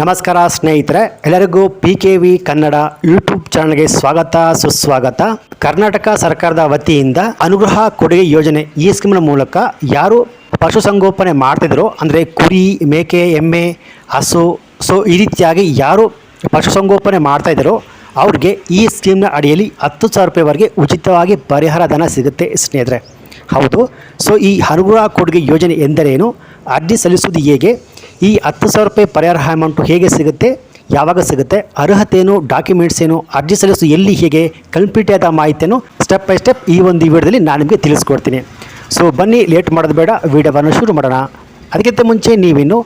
ನಮಸ್ಕಾರ ಸ್ನೇಹಿತರೆ, ಎಲ್ಲರಿಗೂ P K V Kannada YouTube ಚಾನಲ್ಗೆ ಸ್ವಾಗತ, ಸುಸ್ವಾಗತ. ಕರ್ನಾಟಕ ಸರ್ಕಾರದ ವತಿಯಿಂದ ಅನುಗ್ರಹ ಕೊಡುಗೆ ಯೋಜನೆ ಈ ಸ್ಕೀಮ್ನ ಮೂಲಕ ಯಾರು ಪಶುಸಂಗೋಪನೆ ಮಾಡ್ತಿದ್ರು, ಅಂದರೆ ಕುರಿ, ಮೇಕೆ, ಎಮ್ಮೆ, ಹಸು, ಸೊ ಈ ರೀತಿಯಾಗಿ ಯಾರು ಪಶುಸಂಗೋಪನೆ ಮಾಡ್ತಾ ಇದ್ದಾರೋ, ಅವ್ರಿಗೆ ಈ ಸ್ಕೀಮ್ನ ಅಡಿಯಲ್ಲಿ ಹತ್ತು ಸಾವಿರ ರೂಪಾಯಿವರೆಗೆ ಉಚಿತವಾಗಿ ಪರಿಹಾರ ಧನ ಸಿಗುತ್ತೆ ಸ್ನೇಹಿತರೆ. ಹೌದು, ಸೊ ಈ ಅನುಗ್ರಹ ಕೊಡುಗೆ ಯೋಜನೆ ಎಂದರೇನು? ಅರ್ಜಿ ಸಲ್ಲಿಸುವುದು ಹೇಗೆ? ಈ ಹತ್ತು ಸಾವಿರ ರೂಪಾಯಿ ಪರಿಹಾರ ಅಮೌಂಟು ಹೇಗೆ ಸಿಗುತ್ತೆ? ಯಾವಾಗ ಸಿಗುತ್ತೆ? ಅರ್ಹತೆಯೇನು ಡಾಕ್ಯುಮೆಂಟ್ಸ್ ಏನು, ಅರ್ಜಿ ಸಲ್ಲಿಸು ಎಲ್ಲಿ ಹೇಗೆ ಕಂಪ್ಲೀಟ್ ಆದ ಮಾಹಿತಿಯನ್ನು ಸ್ಟೆಪ್ ಬೈ ಸ್ಟೆಪ್ ಈ ಒಂದು ವಿಡಿಯೋದಲ್ಲಿ ನಾನು ನಿಮಗೆ ತಿಳಿಸ್ಕೊಡ್ತೀನಿ. ಸೊ ಬನ್ನಿ ಲೇಟ್ ಮಾಡೋದು ಬೇಡ, ವಿಡಿಯೋವನ್ನು ಶುರು ಮಾಡೋಣ. ಅದಕ್ಕಿಂತ ಮುಂಚೆ ನೀವಿನ್ನು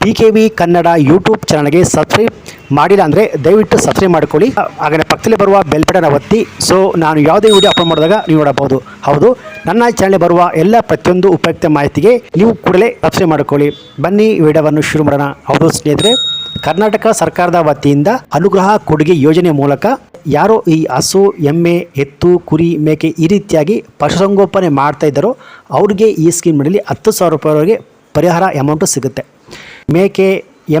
P K V Kannada YouTube ಚಾನಲ್ಗೆ ಸಬ್ಸ್ಕ್ರೈಬ್ ಮಾಡಿಲ್ಲ ಅಂದರೆ ದಯವಿಟ್ಟು ಸಬ್ಸ್ಕ್ರೈಬ್ ಮಾಡ್ಕೊಳ್ಳಿ. ಹಾಗೆ ಪಕ್ಕದಲ್ಲಿ ಬರುವ ಬೆಲ್ ಬಟನ್ ಒತ್ತಿ. ಸೊ ನಾನು ಯಾವುದೇ ವಿಡಿಯೋ ಅಪ್ಲೋಡ್ ಮಾಡಿದಾಗ ನೀವು ನೋಡಬಹುದು. ಹೌದು, ನನ್ನ ಚಾನಲ್ ಬರುವ ಎಲ್ಲ ಪ್ರತಿಯೊಂದು ಉಪಯುಕ್ತ ಮಾಹಿತಿಗೆ ನೀವು ಕೂಡಲೇ ಸಬ್ಸ್ಕ್ರೈಬ್ ಮಾಡ್ಕೊಳ್ಳಿ. ಬನ್ನಿ, ವಿಡಿಯೋವನ್ನು ಶುರು ಮಾಡೋಣ. ಹೌದು, ಸ್ನೇಹಿತರೆ, ಕರ್ನಾಟಕ ಸರ್ಕಾರದ ವತಿಯಿಂದ ಅನುಗ್ರಹ ಕೊಡುಗೆ ಯೋಜನೆ ಮೂಲಕ ಯಾರೋ ಈ ಹಸು, ಎಮ್ಮೆ, ಎತ್ತು, ಕುರಿ, ಮೇಕೆ ಈ ರೀತಿಯಾಗಿ ಪಶುಸಂಗೋಪನೆ ಮಾಡ್ತಾ ಇದ್ದಾರೋ, ಅವ್ರಿಗೆ ಈ ಸ್ಕೀಮ್ನಲ್ಲಿ ಹತ್ತು ಸಾವಿರ ರೂಪಾಯಿವರೆಗೆ ಪರಿಹಾರ ಅಮೌಂಟು ಸಿಗುತ್ತೆ. ಮೇಕೆ,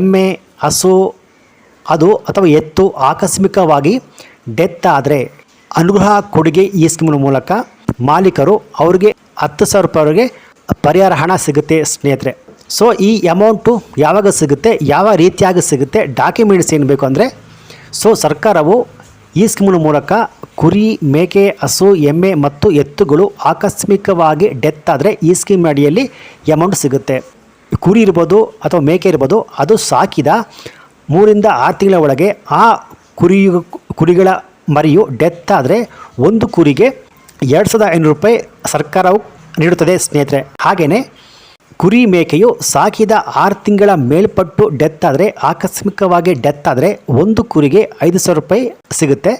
ಎಮ್ಮೆ, ಹಸು ಅದು ಅಥವಾ ಎತ್ತು ಆಕಸ್ಮಿಕವಾಗಿ ಡೆತ್ ಆದರೆ ಅನುಗ್ರಹ ಕೊಡುಗೆ ಈ ಸ್ಕೀಮ್ನ ಮೂಲಕ ಮಾಲೀಕರು ಅವ್ರಿಗೆ ಹತ್ತು ಸಾವಿರ ರೂಪಾಯಿವರೆಗೆ ಪರಿಹಾರ ಹಣ ಸಿಗುತ್ತೆ, ಸ್ನೇಹಿತರೆ. ಸೊ ಈ ಅಮೌಂಟು ಯಾವಾಗ ಸಿಗುತ್ತೆ, ಯಾವ ರೀತಿಯಾಗಿ ಸಿಗುತ್ತೆ ಡಾಕ್ಯುಮೆಂಟ್ಸ್ ಏನು ಬೇಕು ಅಂದರೆ ಸೊ ಸರ್ಕಾರವು ಈ ಸ್ಕೀಮ್ನ ಮೂಲಕ ಕುರಿ, ಮೇಕೆ, ಹಸು, ಎಮ್ಮೆ ಮತ್ತು ಎತ್ತುಗಳು ಆಕಸ್ಮಿಕವಾಗಿ ಡೆತ್ ಆದರೆ ಈ ಸ್ಕೀಮ್ ಅಡಿಯಲ್ಲಿ ಅಮೌಂಟ್ ಸಿಗುತ್ತೆ. ಕುರಿ ಇರ್ಬೋದು ಅಥವಾ ಮೇಕೆ ಇರ್ಬೋದು, ಅದು ಸಾಕಿದ ಮೂರಿಂದ ಆರು ತಿಂಗಳ ಒಳಗೆ ಆ ಕುರಿ ಕುರಿಗಳ ಮರಿಯು ಡೆತ್ ಆದರೆ ಒಂದು ಕುರಿಗೆ ಎರಡು ಸಾವಿರದ ಐನೂರು ರೂಪಾಯಿ ಸರ್ಕಾರವು ನೀಡುತ್ತದೆ, ಸ್ನೇಹಿತರೆ. ಹಾಗೆಯೇ ಕುರಿ ಮೇಕೆಯು ಸಾಕಿದ ಆರು ತಿಂಗಳ ಮೇಲ್ಪಟ್ಟು ಡೆತ್ ಆದರೆ, ಆಕಸ್ಮಿಕವಾಗಿ ಡೆತ್ ಆದರೆ ಒಂದು ಕುರಿಗೆ ಐದು ಸಾವಿರ ರೂಪಾಯಿ ಸಿಗುತ್ತೆ.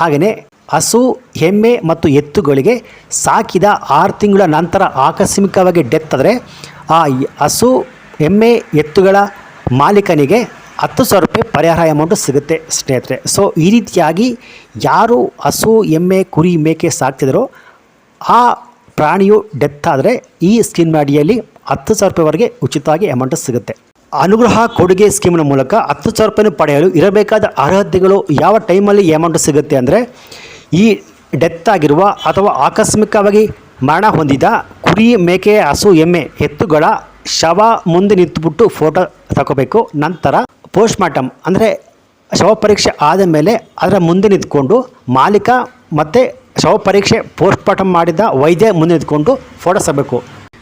ಹಾಗೆಯೇ ಹಸು, ಎಮ್ಮೆ ಮತ್ತು ಎತ್ತುಗಳಿಗೆ ಸಾಕಿದ ಆರು ತಿಂಗಳ ನಂತರ ಆಕಸ್ಮಿಕವಾಗಿ ಡೆತ್ ಆದರೆ, ಆ ಹಸು, ಎಮ್ಮೆ, ಎತ್ತುಗಳ ಮಾಲೀಕನಿಗೆ ಹತ್ತು ಸಾವಿರ ರೂಪಾಯಿ ಪರಿಹಾರ ಅಮೌಂಟು ಸಿಗುತ್ತೆ ಸ್ನೇಹಿತರೆ. ಸೊ ಈ ರೀತಿಯಾಗಿ ಯಾರು ಹಸು, ಎಮ್ಮೆ, ಕುರಿ, ಮೇಕೆ ಸಾಕ್ತಿದ್ರೋ ಆ ಪ್ರಾಣಿಯು ಡೆತ್ ಆದರೆ ಈ ಸ್ಕೀಮ್ ಅಡಿಯಲ್ಲಿ ಹತ್ತು ಸಾವಿರ ರೂಪಾಯಿವರೆಗೆ ಉಚಿತವಾಗಿ ಅಮೌಂಟ್ ಸಿಗುತ್ತೆ. ಅನುಗ್ರಹ ಕೊಡುಗೆ ಸ್ಕೀಮ್ನ ಮೂಲಕ ಹತ್ತು ಸಾವಿರ ರೂಪಾಯಿನ ಪಡೆಯಲು ಇರಬೇಕಾದ ಅರ್ಹತೆಗಳು ಯಾವ ಟೈಮಲ್ಲಿ ಅಮೌಂಟ್ ಸಿಗುತ್ತೆ ಅಂದರೆ ಈ ಡೆತ್ ಆಗಿರುವ ಅಥವಾ ಆಕಸ್ಮಿಕವಾಗಿ ಮರಣ ಹೊಂದಿದ ಕುರಿ, ಮೇಕೆ, ಹಸು, ಎಮ್ಮೆ ಎತ್ತುಗಳ ಶವ ಮುಂದೆ ನಿಂತುಬಿಟ್ಟು ಫೋಟೋ ತಗೋಬೇಕು. ನಂತರ ಪೋಸ್ಟ್ ಮಾರ್ಟಮ್ ಅಂದರೆ ಶವ ಪರೀಕ್ಷೆ ಆದ ಮೇಲೆ ಅದರ ಮುಂದೆ ನಿಂತ್ಕೊಂಡು ಮಾಲೀಕ ಮತ್ತು ಶವ ಪರೀಕ್ಷೆ ಪೋಸ್ಟ್ ಮಾರ್ಟಮ್ ಮಾಡಿದ ವೈದ್ಯ ಮುಂದೆ ನಿಂತ್ಕೊಂಡು ಫೋಟೋಸ್ ಆಗಬೇಕು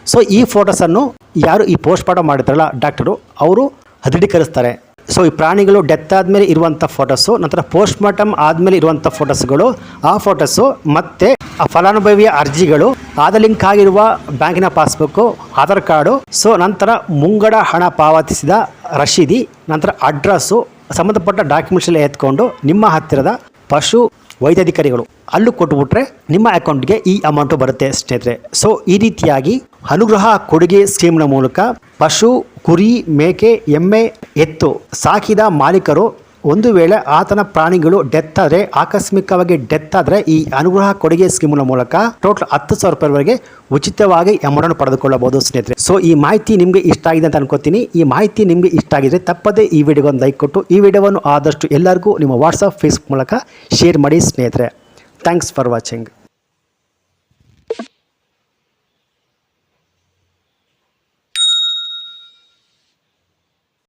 ಸೊ ಈ ಫೋಟೋಸನ್ನು ಯಾರು ಈ ಪೋಸ್ಟ್ ಮಾರ್ಟಮ್ ಮಾಡಿದ್ರಲ್ಲ ಡಾಕ್ಟರು, ಅವರು ದೃಢೀಕರಿಸ್ತಾರೆ ಸೊ ಈ ಪ್ರಾಣಿಗಳು ಡೆತ್ ಆದಮೇಲೆ ಇರುವಂಥ ಫೋಟೋಸು ನಂತರ ಪೋಸ್ಟ್ ಮಾರ್ಟಮ್ ಆದಮೇಲೆ ಇರುವಂಥ ಫೋಟೋಸ್ಗಳು ಆ ಫೋಟೋಸು ಮತ್ತು ಆ ಫಲಾನುಭವಿಯ ಅರ್ಜಿಗಳು, ಆದ ಲಿಂಕ್ ಆಗಿರುವ ಬ್ಯಾಂಕಿನ ಪಾಸ್ಬುಕ್ಕು ಆಧಾರ್ ಕಾರ್ಡು ಸೊ ನಂತರ ಮುಂಗಡ ಹಣ ಪಾವತಿಸಿದ ರಶೀದಿ, ನಂತರ ಅಡ್ರೆಸ್ಸು ಸಂಬಂಧಪಟ್ಟ ಡಾಕ್ಯುಮೆಂಟ್ಸ್ ಎಲ್ಲ ಎತ್ಕೊಂಡು ನಿಮ್ಮ ಹತ್ತಿರದ ಪಶು ವೈದ್ಯಾಧಿಕಾರಿಗಳು ಅಲ್ಲೂ ಕೊಟ್ಟುಬಿಟ್ರೆ ನಿಮ್ಮ ಅಕೌಂಟ್ಗೆ ಈ ಅಮೌಂಟು ಬರುತ್ತೆ ಸ್ನೇಹಿತರೆ. ಸೊ ಈ ರೀತಿಯಾಗಿ ಅನುಗ್ರಹ ಕೊಡುಗೆ ಸ್ಕೀಮ್ನ ಮೂಲಕ ಪಶು, ಕುರಿ, ಮೇಕೆ, ಎಮ್ಮೆ, ಎತ್ತು ಸಾಕಿದ ಮಾಲೀಕರು ಒಂದು ವೇಳೆ ಆತನ ಪ್ರಾಣಿಗಳು ಡೆತ್ ಆದರೆ, ಆಕಸ್ಮಿಕವಾಗಿ ಡೆತ್ ಆದರೆ ಈ ಅನುಗ್ರಹ ಕೊಡುಗೆ ಸ್ಕೀಮ್ನ ಮೂಲಕ ಟೋಟಲ್ ಹತ್ತು ಸಾವಿರ ರೂಪಾಯಿವರೆಗೆ ಉಚಿತವಾಗಿ ಅಮೌಂಟನ್ನು ಪಡೆದುಕೊಳ್ಳಬಹುದು ಸ್ನೇಹಿತರೆ. ಸೊ ಈ ಮಾಹಿತಿ ನಿಮಗೆ ಇಷ್ಟ ಆಗಿದೆ ಅಂತ ಅನ್ಕೋತೀನಿ. ಈ ಮಾಹಿತಿ ನಿಮಗೆ ಇಷ್ಟ ಆಗಿದ್ರೆ ತಪ್ಪದೇ ಈ ವಿಡಿಯೋಗೊಂದು ಲೈಕ್ ಕೊಟ್ಟು, ಈ ವಿಡಿಯೋವನ್ನು ಆದಷ್ಟು ಎಲ್ಲರಿಗೂ ನಿಮ್ಮ ವಾಟ್ಸಪ್ ಫೇಸ್ಬುಕ್ ಮೂಲಕ ಶೇರ್ ಮಾಡಿ ಸ್ನೇಹಿತರೆ. Thanks for watching